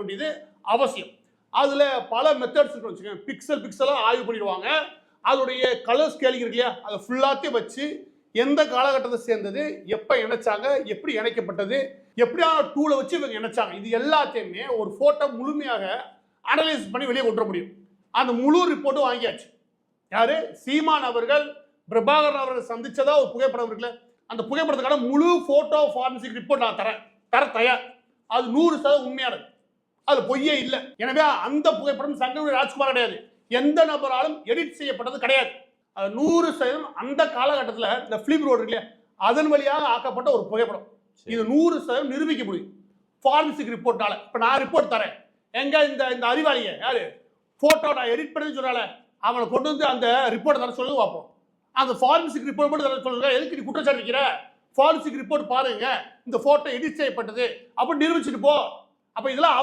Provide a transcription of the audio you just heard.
வேண்டியது அவசியம். அதில் பல மெத்தட்ஸ் இருக்கு வச்சுக்கோங்க. பிக்சல் பிக்சலாக ஆய்வு பண்ணிடுவாங்க. அதோடைய கலர் ஸ்கேலிங் இருக்கு இல்லையா? அதை ஃபுல்லாத்தையும் வச்சு எந்த காலகட்டத்தை சேர்ந்தது எப்போ இணைச்சாங்க எப்படி இணைக்கப்பட்டது எப்படியான டூலை வச்சு இவங்க இணைச்சாங்க இது எல்லாத்தையுமே ஒரு ஃபோட்டோ முழுமையாக அனலைஸ் பண்ணி வெளியே கொண்டு வர முடியும். அந்த முழு ரிப்போர்ட்டும் வாங்கியாச்சு. யாரு? சீமான் அவர்கள் பிரபாகரன் அவர்கள் சந்திச்சதா ஒரு புகைப்படம் இருக்குல்ல? அந்த புகைப்படத்துக்கான முழு போட்டோ ஃபாரன்சிக் ரிப்போர்ட் நான் தரேன். தர தயார் அது நூறு சதவீதம் உண்மையானது. அது பொய்யே இல்லை. எனவே அந்த புகைப்படம் சங்கவி ராஜ்குமார் கிடையாது. எந்த நபராலும் எடிட் செய்யப்பட்டது கிடையாது. அது நூறு சதவீதம் அந்த காலகட்டத்தில் இந்த ஃபிலிம் ரோடு இல்லையா அதன் வழியாக ஆக்கப்பட்ட ஒரு புகைப்படம். இது நூறு சதவீதம் நிரூபிக்க முடியும். ஃபாரன்சிக் ரிப்போர்ட்டால இப்போ நான் ரிப்போர்ட் தரேன். எங்க இந்த இந்த அறிவாளிய யாரு? போட்டோ நான் எடிட் பண்ணி சொல்றால அவனை கொண்டு வந்து அந்த ரிப்போர்ட் தர சொல்லுங்க பார்ப்போம் அந்த ஃபாரன்சிக் ரிப்போர்ட் மட்டும் தர சொல்லுங்க. எதுக்கு நீ குற்றச்சாட்டு வைக்கிற? ஃபாரன்சிக் ரிப்போர்ட் பாருங்க. இந்த போட்டோ எடிட் செய்யப்பட்டது. அப்படி நிரூபிச்சுட்டு போ. அப்ப இதெல்லாம்